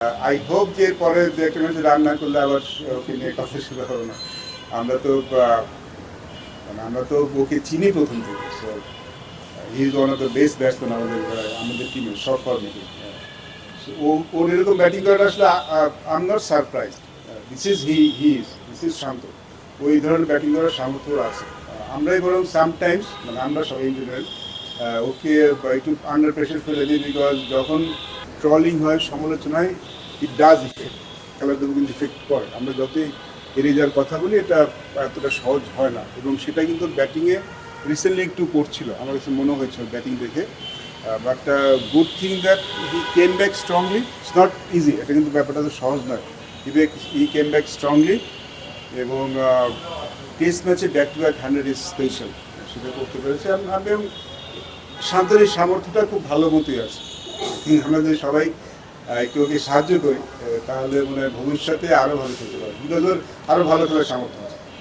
I hope যে পরে দু একটা ম্যাচ রান না করলে আবার ওকে নিয়ে কথা শুরু হবে না। আমরা তো মানে আমরা তো ওকে চিনি প্রথম থেকে he is one of the best batsman আমাদের আমাদের টিমে শর্ট ফর্মেটে ও, ওর এরকম ব্যাটিং করাটা আসলে I am not surprise this is he he is this is Shanto. ওই ধরনের ব্যাটিং করার সামর্থ্য আছে। আমরাই বরং সামটাইমস মানে আমরা সবাই ইন জেনারেল ওকে একটু আন্ডার প্রেশার ফেলে দিই বিকজ যখন ট্রলিং হয় সমালোচনায় ইট ডাজ ইফেক্ট খেলাধুলো কিন্তু ইফেক্ট করে। আমরা যতই এড়িয়ে যাওয়ার কথা বলি, এটা এতটা সহজ হয় না। এবং সেটা কিন্তু ব্যাটিংয়ে রিসেন্টলি একটু করছিল। আমার কাছে মনে হয়েছে ব্যাটিং দেখে। But good thing that he came back strongly it's not easy এটা কিন্তু ব্যাপারটা তো সহজ নয়। He back he came back strongly এবং টেস্ট ম্যাচে back to back hundred is special সেটা করতে পেরেছে। আমি শান্তর সামর্থ্যটা খুব ভালো মতোই আছে। আমরা যদি সবাই একটু সাহায্য করি তাহলে মনে হয় ভবিষ্যতে আরও ভালো খেলতে পারে বিকজ ওর আরও ভালো খেলার সামর্থ্য